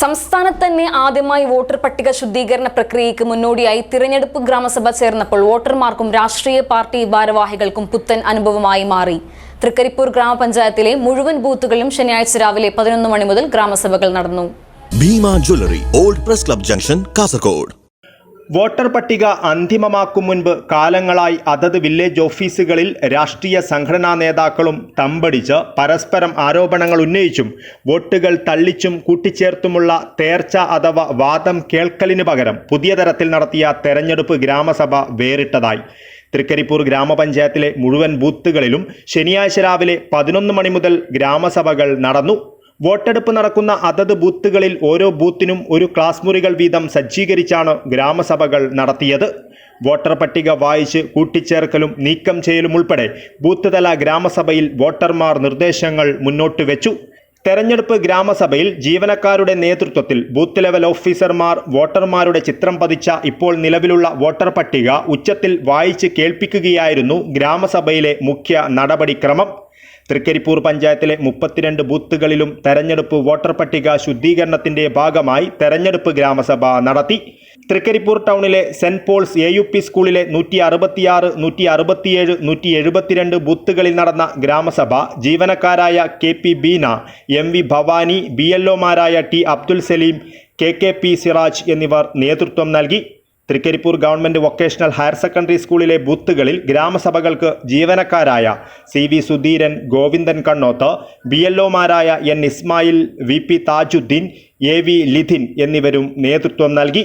സംസ്ഥാനത്ത് തന്നെ ആദ്യമായി വോട്ടർ പട്ടിക ശുദ്ധീകരണ പ്രക്രിയയ്ക്ക് മുന്നോടിയായി തിരഞ്ഞെടുപ്പ് ഗ്രാമസഭ ചേർന്നപ്പോൾ വോട്ടർമാർക്കും രാഷ്ട്രീയ പാർട്ടി ഭാരവാഹികൾക്കും പുത്തൻ അനുഭവമായി മാറി. തൃക്കരിപ്പൂർ ഗ്രാമപഞ്ചായത്തിലെ മുഴുവൻ ബൂത്തുകളിലും ശനിയാഴ്ച രാവിലെ പതിനൊന്ന് മണി മുതൽ ഗ്രാമസഭകൾ നടന്നു. Bhima jewellery old press club junction Kasaragod. Voter പട്ടിക അന്തിമമാക്കും മുൻപ് കാലങ്ങളായി അതത് വില്ലേജ് ഓഫീസുകളിൽ രാഷ്ട്രീയ സംഘടനാ നേതാക്കളും തമ്പടിച്ച് പരസ്പരം ആരോപണങ്ങൾ ഉന്നയിച്ചും വോട്ടുകൾ തള്ളിച്ചും കൂട്ടിച്ചേർത്തുമുള്ള തേർച്ച അഥവാ വാദം കേൾക്കലിന് പകരം പുതിയ തരത്തിൽ നടത്തിയ തെരഞ്ഞെടുപ്പ് ഗ്രാമസഭ വേറിട്ടതായി. തൃക്കരിപ്പൂർ ഗ്രാമപഞ്ചായത്തിലെ മുഴുവൻ ബൂത്തുകളിലും ശനിയാഴ്ച രാവിലെ പതിനൊന്ന് മണി മുതൽ ഗ്രാമസഭകൾ നടന്നു. വോട്ടെടുപ്പ് നടക്കുന്ന അതത് ബൂത്തുകളിൽ ഓരോ ബൂത്തിനും ഒരു ക്ലാസ് മുറികൾ വീതം സജ്ജീകരിച്ചാണ് ഗ്രാമസഭകൾ നടത്തിയത്. വോട്ടർ പട്ടിക വായിച്ച് കൂട്ടിച്ചേർക്കലും നീക്കം ചെയ്യലും ഉൾപ്പെടെ ബൂത്ത് തല ഗ്രാമസഭയിൽ വോട്ടർമാർ നിർദ്ദേശങ്ങൾ മുന്നോട്ട് വെച്ചു. തെരഞ്ഞെടുപ്പ് ഗ്രാമസഭയിൽ ജീവനക്കാരുടെ നേതൃത്വത്തിൽ ബൂത്ത് ലെവൽ ഓഫീസർമാർ വോട്ടർമാരുടെ ചിത്രം പതിച്ച ഇപ്പോൾ നിലവിലുള്ള വോട്ടർ പട്ടിക ഉച്ചത്തിൽ വായിച്ച് കേൾപ്പിക്കുകയായിരുന്നു ഗ്രാമസഭയിലെ മുഖ്യ നടപടിക്രമം. തൃക്കരിപ്പൂർ പഞ്ചായത്തിലെ മുപ്പത്തിരണ്ട് ബൂത്തുകളിലും തെരഞ്ഞെടുപ്പ് വോട്ടർ പട്ടിക ശുദ്ധീകരണത്തിന്റെ ഭാഗമായി തെരഞ്ഞെടുപ്പ് ഗ്രാമസഭ നടത്തി. തൃക്കരിപ്പൂർ ടൗണിലെ saint Paul's A U P സ്കൂളിലെ നൂറ്റി അറുപത്തിയാറ് നൂറ്റി അറുപത്തിയേഴ് നൂറ്റി എഴുപത്തിരണ്ട് ബൂത്തുകളിൽ നടന്ന ഗ്രാമസഭ ജീവനക്കാരായ K P Beena M V Bhavani B L ഒമാരായ T Abdul Saleem K K P Siraj എന്നിവർ നേതൃത്വം നൽകി. Thrikaripur government vocational higher secondary സ്കൂളിലെ ബൂത്തുകളിൽ ഗ്രാമസഭകൾക്ക് ജീവനക്കാരായ C V Sudheeran Govindan Kannoth B L ഒമാരായ N Ismail V P Thajudheen A V Lithin എന്നിവരും നേതൃത്വം നൽകി.